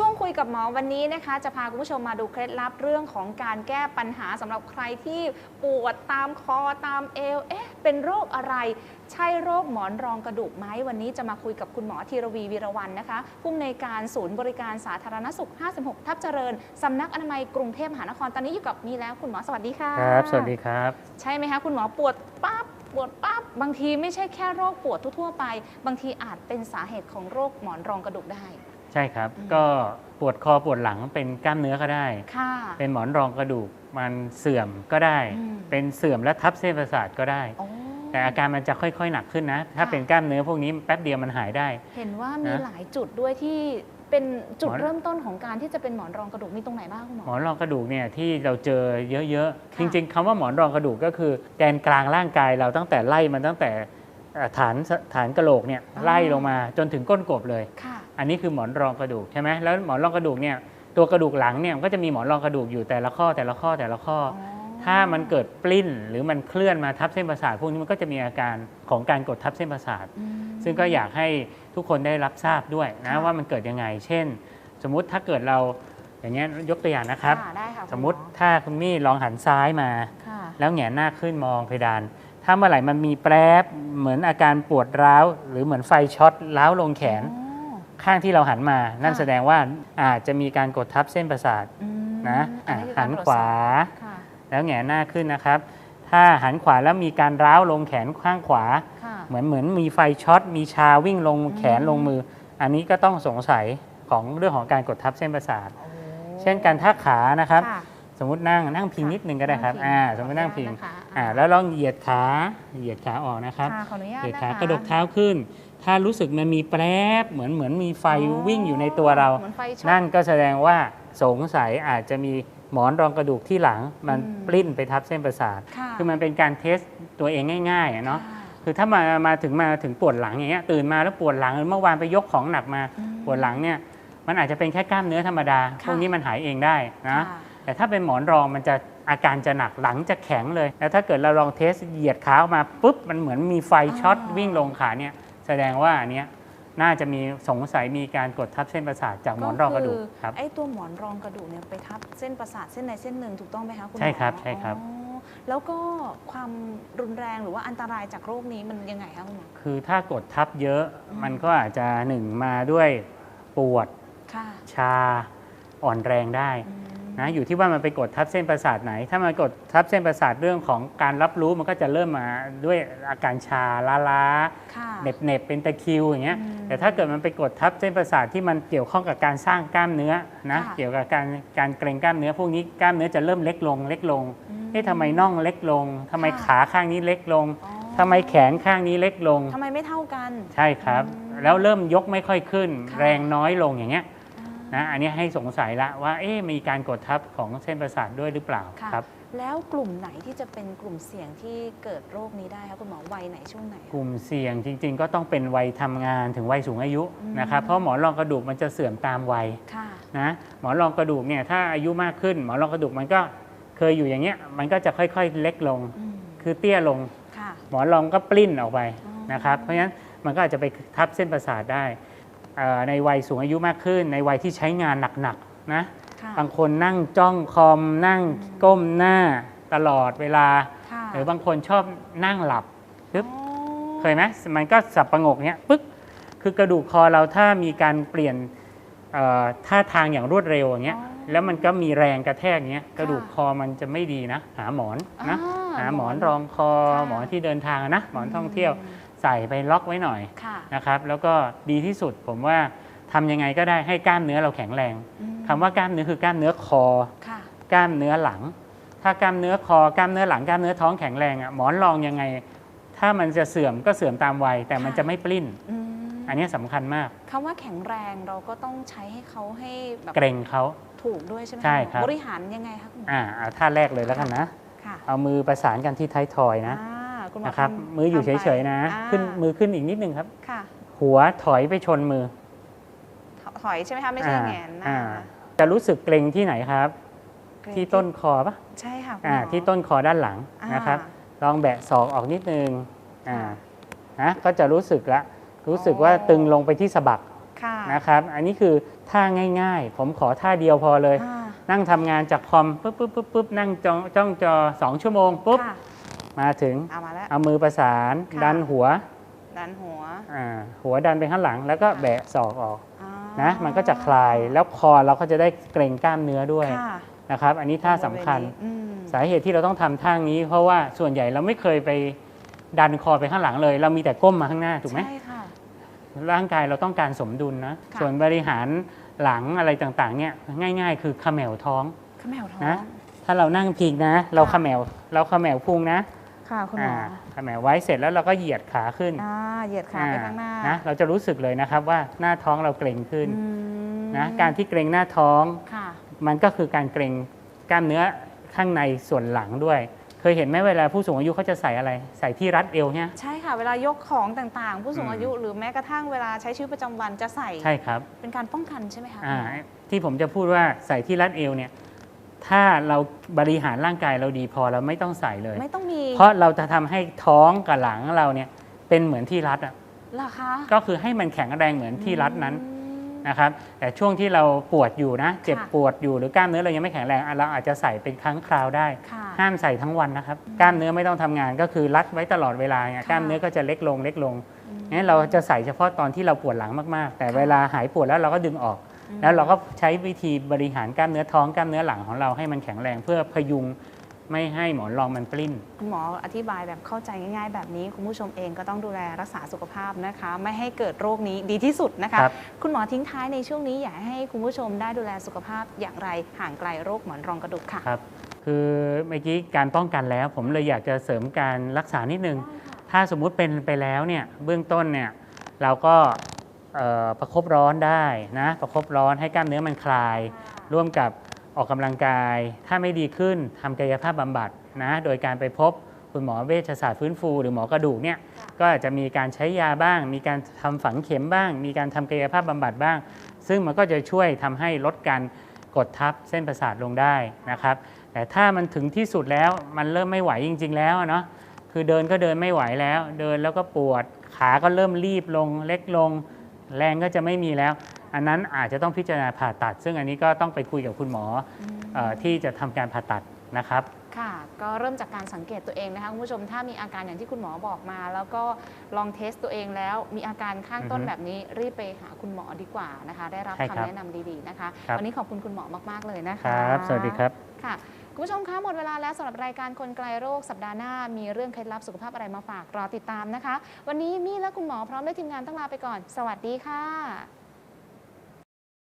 ช่วงคุยกับหมอวันนี้นะคะ จะพาคุณผู้ชมมาดูเคล็ดลับเรื่องของการแก้ปัญหาสำหรับใครที่ปวดตามคอตามเอวเอ๊ะเป็นโรคอะไร ใช่โรคหมอนรองกระดูกไหมวันนี้จะมาคุยกับคุณหมอธีรวีวีรวันนะคะผู้อำนวยการศูนย์บริการสาธารณสุข 56 ทับเจริญสำนักอนามัยกรุงเทพมหานครตอนนี้อยู่กับนี่แล้วคุณหมอสวัสดีค่ะครับสวัสดีครับ ใช่ไหมคะคุณหมอปวดปั๊บปวดปั๊บบางทีไม่ใช่แค่โรคปวดทั่วๆไป บางทีอาจเป็นสาเหตุของโรคหมอนรองกระดูกได้ ใช่ครับอืมก็ปวดคอปวดหลังเป็นกล้ามเนื้อก็ได้ ค่ะ เป็นหมอนรองกระดูกมันเสื่อมก็ได้ อืม เป็นเสื่อมและทับเส้นประสาทก็ได้ โอ้ แต่อาการมันจะค่อยๆหนักขึ้นนะ ถ้าค่ะ เป็นกล้ามเนื้อพวกนี้แป๊บเดียวมันหายได้ เห็นว่ามีนะหลายจุดด้วยที่เป็นจุดหมอน เริ่มต้นของการที่จะเป็นหมอนรองกระดูกมีตรงไหนบ้างคุณหมอ หมอนรองกระดูกเนี่ยที่เราเจอเยอะๆค่ะจริงๆคำว่าหมอนรองกระดูกก็คือแกนกลางร่างกายเราตั้งแต่ไล่มันตั้งแต่เอ่อฐานฐานกระโหลกเนี่ยไล่ลงมาจนถึงก้นกบเลย ค่ะ อันนี้คือหมอนรองกระดูกใช่ไหมแล้วหมอนรองกระดูกเนี่ยตัวกระดูกหลังเนี่ยมันก็จะมีหมอนรองกระดูกอยู่แต่ละข้อแต่ละข้อแต่ละข้ออ๋อถ้ามันเกิดปลิ้นหรือมันเคลื่อนมาทับเส้นประสาทพวกนี้มันก็จะมีอาการของการกดทับเส้นประสาทอืมซึ่งก็อยากให้ทุกคนได้รับทราบด้วยนะค่ะว่ามันเกิดยังไง เช่น สมมุติถ้าเกิดเราอย่างเงี้ยยกตัวอย่างนะครับค่ะได้ค่ะสมมุติคุณหถ้าคุณมี่ลองหันซ้ายมาค่ะแล้วแหงนหน้าขึ้นมองเพดาน ถ้าเมื่อไหร่มันมีแปรบเหมือนอาการปวดร้าว หรือเหมือนไฟช็อตร้าวลงแขนอ๋อ ข้างที่เราหันมานั่นค่ะแสดงว่าอาจจะมีการกดทับเส้นประสาทอืมนะอัอะคือหักรนตรจขวาสอบค่ะแล้วแหงนหน้าขึ้นนะครับ ถ้าหันขวาแล้วมีการร้าวลงแขนข้างขวาค่ะเหมือนเหมือนมีไฟช็อตมีชาวิ่งลงแขนอืมลงมือ อันนี้ก็ต้องสงสัยของเรื่องของการกดทับเส้นประสาทโอ้เช่นการท่าขานะครับค่ะสมมตินั่งนั่งพิงนิดนึงก็ได้ครับอ่าสมมตินั่งพิงข ออนุญาตนะคะอ่าแล้วลองเหยียดขาเหยียดขาออกนะครับค่ะขออนุญาตเหยียดนะขาคะกระดกเท้าขึ้น ถ้ารู้สึกมันมีแปรบเหมือนเหมือนมีไฟวิ่งอยู่ในตัวเราเหมือนไฟช็อตนั่นก็แสดงว่าสงสัยอาจจะมีหมอนรองกระดูกที่หลังมันอืมปลิ้นไปทับเส้นประสาทค่ะคือมันเป็นการเทสตัวเองง่ายๆอะเนาะค่คือถ้ามามาถึงมาถึงปวดหลังอย่างเงี้ยตื่นมาแล้วปวดหลังเมื่อวานไปยกของหนักมาอืมปวดหลังเนี่ยมันอาจจะเป็นแค่กล้ามเนื้อธรรมดาค่ะพวกนี้มันหายเองได้นะค่ะแต่ถ้าเป็นหมอนรองมันจะ อาการจะหนักหลังจะแข็งเลย แล้วถ้าเกิดเราลองเทสเหยียดขาออกมาปุ๊บมันเหมือนมีไฟช็อตอ๋อวิ่งลงขาเนี่ยแสดงว่าอันเนี้ยน่าจะมีสงสัยมีการกดทับเส้นประสาทจากหมอนรองกระดูกครับไอ้ตัวหมอนรองกระดูกเนี่ยไปทับเส้นประสาทเส้นใดเส้นหนึ่งถูกต้องไหมคะคุณหมอใช่ครับใช่ครับอ๋อแล้วก็ความรุนแรงหรือว่าอันตรายจากโรคนี้มันยังไงคะคุณหมอคือถ้ากดทับเยอะอืมมันก็อาจจะหนึ่งมาด้วยปวดค่ะชาอ่อนแรงได้อืม นะอยู่ที่ว่ามันไปกดทับเส้นประสาทไหน ถ้ามันกดทับเส้นประสาทเรื่องของการรับรู้มันก็จะเริ่มมาด้วยอาการชาล้าล้าค่ะๆเหน็บเหน็บๆเป็นตะคริวอย่างเงี้ยอืมแต่ถ้าเกิดมันไปกดทับเส้นประสาทที่มันเกี่ยวข้องกับการสร้างกล้ามเนื้อนะค่ะเกี่ยวกับการการเกร็งกล้ามเนื้อพวกนี้กล้ามเนื้อจะเริ่มเล็กลงเล็กลงอืมเอ๊ะทำไมน่องเล็กลงทำไมค่ะขาข้างนี้เล็กลงอ๋อทำไมแขนข้างนี้เล็กลงทำไมไม่เท่ากัน ใช่ครับอืมแล้วเริ่มยกไม่ค่อยขึ้นค่ะแรงน้อยลงอย่างเงี้ยอ่า นะอันนี้ให้สงสัยละว่าเอ๊ะมีการกดทับของเส้นประสาทด้วยหรือเปล่าค่ะ ครับ แล้วกลุ่มไหนที่จะเป็นกลุ่มเสี่ยงที่เกิดโรคนี้ได้คะคุณหมอวัยไหนช่วงไหน กลุ่มเสี่ยงจริง ๆ ก็ต้องเป็นวัยทำงานถึงวัยสูงอายุอืม นะครับเพราะหมอนรองกระดูกมันจะเสื่อมตามวัยค่ะ นะหมอนรองกระดูกเนี่ยถ้าอายุมากขึ้น หมอนรองกระดูกมันก็เคยอยู่อย่างเงี้ยมันก็จะค่อยๆเล็กลง อืมคือเตี้ยลง ค่ะ หมอนรองก็ปลิ้นออกไปอ๋อ นะครับ เพราะฉะนั้นมันก็อาจจะไปทับเส้นประสาทได้เอ่อ ในวัยสูงอายุมากขึ้น ในวัยที่ใช้งานหนักๆนะค่ะบางคนนั่งจ้องคอมนั่งอืมก้มหน้าตลอดเวลาค่ะหรือบางคนชอบนั่งหลับปึ๊บอ๋อเคยไหมมันก็สับประงกเนี้ยปึ๊กคือกระดูกคอเราถ้ามีการเปลี่ยนเอ่อท่าทางอย่างรวดเร็วอย่างเงี้ยอ๋อแล้วมันก็มีแรงกระแทกเงี้ยกระดูกคอมันจะไม่ดีนะ หาหมอนนะอ่าหาหมอนหมอนรองคอค่ะหมอนที่เดินทางอะนะหมอนท่องเที่ยว ใส่ไปล็อกไว้หน่อยค่ะนะครับแล้วก็ดีที่สุดผมว่าทำยังไงก็ได้ให้กล้ามเนื้อเราแข็งแรงอืมคำว่ากล้ามเนื้อคือกล้ามเนื้อคอค่ะกล้ามเนื้อหลัง ถ้ากล้ามเนื้อคอกล้ามเนื้อหลังกล้ามเนื้อท้องแข็งแรงอะหมอนรองยังไง ถ้ามันจะเสื่อมก็เสื่อมตามวัยแต่มันค่ะจะไม่ปลิ้นอืมอันนี้สำคัญมากคำว่าแข็งแรงเราก็ต้องใช้ให้เขาให้แบบเกรงเขาถูกด้วยใช่ไหมะใช่ครับบริหารยังไงคะคุณหมออ่าเอาท่าแรกเลยแล้วกันนะค่ะเอามือประสานกันที่ท้ายทอยนะอ่า คุณหมอนะครับทำมืออยู่ทำไปเฉยๆนะอ่าขึ้นมือขึ้นอีกนิดนึงครับค่ะ หัวถอยไปชนมือถถอยใช่ไหมคะไม่ใช่อ่าแหงนหอ่าน้าจะรู้สึกเกรงที่ไหนครับเกรงที่ต้นคอปะใช่ค่ะคุณอ่าหมอที่ต้นคอด้านหลังอ่านะครับ ลองแบะศอกออกนิดนึงอ่าค่ะนะก็จะรู้สึกละรู้สึกว่าอ๋อตึงลงไปที่สะบักค่ะนะครับ อันนี้คือท่าง่ายๆ ผมขอท่าเดียวพอเลยอ่านั่งทำงานจากคอมปุ๊บปุ๊บปุ๊บปุ๊บนั่งจ้องจ้องจอ2ชั่วโมงปุ๊บค่ะ มาถึงเอามาแล้ว เอามือประสานค่ะ ดันหัวดันหัวอ่าหัวดันไปข้างหลัง แล้วก็ค่ะแบะศอกออกอ่านะมันก็จะคลายแล้วคอเราก็จะได้เกรงกล้ามเนื้อด้วยค่ะนะครับ อันนี้ท่าสำคัญบริเวณนี้อืมสาเหตุที่เราต้องทำท่านี้ เพราะว่าส่วนใหญ่เราไม่เคยไปดันคอไปข้างหลังเลย เรามีแต่ก้มมาข้างหน้าถูกไหม ใช่ค่ะ ร่างกายเราต้องการสมดุลนะ ค่ะ ส่วนบริหารหลังอะไรต่างๆเนี่ยง่าย ๆ คือเขมวท้อง ขมวท้อง นะ ถ้าเรานั่งพิงนะ เราค่ะ เขมวเราเขมวพุงนะ ค่ะคุณหมอเขมวไว้เสร็จแล้วเราก็เหยียดขาขึ้นอ่าเหยียดขาไปข้างหน้านะเราจะรู้สึกเลยนะครับว่าหน้าท้องเราเกร็งขึ้นอืมนะการที่เกร็งหน้าท้องค่ะมันก็คือการเกร็งกล้ามเนื้อข้างในส่วนหลังด้วย เคยเห็นไหมเวลาผู้สูงอายุเขาจะใส่อะไร ใส่ที่รัดเอวเนี่ยใช่ค่ะเวลายกของต่างๆ ผู้สูงอืมอายุหรือแม้กระทั่งเวลาใช้ชีวิตประจำวันจะใส่ใช่ครับเป็นการป้องกันใช่ไหมคะอ่าคุณหมอที่ผมจะพูดว่าใส่ที่รัดเอวเนี่ย ถ้าเราบริหารร่างกายเราดีพอเราไม่ต้องใส่เลย ไม่ต้องมีเพราะเราจะทำให้ท้องกับหลังเราเนี่ยเป็นเหมือนที่รัดอะเหรอคะก็คือให้มันแข็งแรงเหมือนที่รัดนั้นอืม นะครับแต่ช่วงที่เราปวดอยู่นะ เจ็บค่ะปวดอยู่หรือกล้ามเนื้อเรายังไม่แข็งแรงอะเราอาจจะใส่เป็นครั้งคราวได้ ค่ะ ห้ามใส่ทั้งวันนะครับกล้ามเนื้อไม่ต้องทำงานก็คือรัดไว้ตลอดเวลาเนี่ยค่ะ กล้ามเนื้อก็จะเล็กลงเล็กลงอืม งั้นเราจะใส่เฉพาะตอนที่เราปวดหลังมากๆ แต่ค่ะเวลาหายปวดแล้วเราก็ดึงออกอืม แล้วเราก็ใช้วิธีบริหารกล้ามเนื้อท้องกล้ามเนื้อหลังของเราให้มันแข็งแรงเพื่อพยุงไม่ให้หมอนรองมันปลิ้น คุณหมออธิบายแบบเข้าใจง่ายๆ แบบนี้ คุณผู้ชมเองก็ต้องดูแลรักษาสุขภาพนะคะ ไม่ให้เกิดโรคนี้ดีที่สุดนะคะครับคุณหมอทิ้งท้ายในช่วงนี้อยากให้คุณผู้ชมได้ดูแลสุขภาพอย่างไรห่างไกลโรคหมอนรองกระดูกค่ะครับคือเมื่อกี้การป้องกันแล้ว ผมเลยอยากจะเสริมการรักษานิดนึง ถ้าสมมุติเป็นไปแล้วเนี่ยเบื้องต้นเนี่ยเราก็เอ่อ ประคบร้อนได้นะประคบร้อนให้กล้ามเนื้อมันคลาย ร่วมกับออกกำลังกาย ถ้าไม่ดีขึ้นทำกายภาพบำบัดนะโดยการไปพบคุณหมอเวชศาสตร์ฟื้นฟู หรือหมอกระดูกเนี่ยก็อาจจะมีการใช้ยาบ้าง มีการทำฝังเข็มบ้าง มีการทำกายภาพบำบัดบ้าง ซึ่งมันก็จะช่วยทำให้ลดการกดทับเส้นประสาทลงได้นะครับ แต่ถ้ามันถึงที่สุดแล้วมันเริ่มไม่ไหวจริง ๆ แล้วอะเนาะคือเดินก็เดินไม่ไหวแล้ว เดินแล้วก็ปวดขาก็เริ่มรีบลงเล็กลง แรงก็จะไม่มีแล้ว อันนั้นอาจจะต้องพิจารณาผ่าตัด ซึ่งอันนี้ก็ต้องไปคุยกับคุณหมอเออที่จะทำการผ่าตัดนะครับค่ะก็เริ่มจากการสังเกตตัวเองนะคะคุณผู้ชมถ้ามีอาการอย่างที่คุณหมอบอกมา แล้วก็ลองเทสตัวเองแล้วมีอาการข้างต้นอือฮึแบบนี้รีบไปหาคุณหมอดีกว่านะคะ ได้รับใช่ครับคำแนะนำดีๆนะคะครับวันนี้ขอบคุณคุณหมอมากๆเลยนะคคะรับสวัสดีครับค่ะ คุณผู้ชมคะหมดเวลาแล้วสำหรับรายการคนไกลโรคสัปดาห์หน้า มีเรื่องเคล็ดลับสุขภาพอะไรมาฝากรอติดตามนะคะ วันนี้มี่และคุณหมอพร้อมด้วยทีมงานต้องลาไปก่อน สวัสดีค่ะ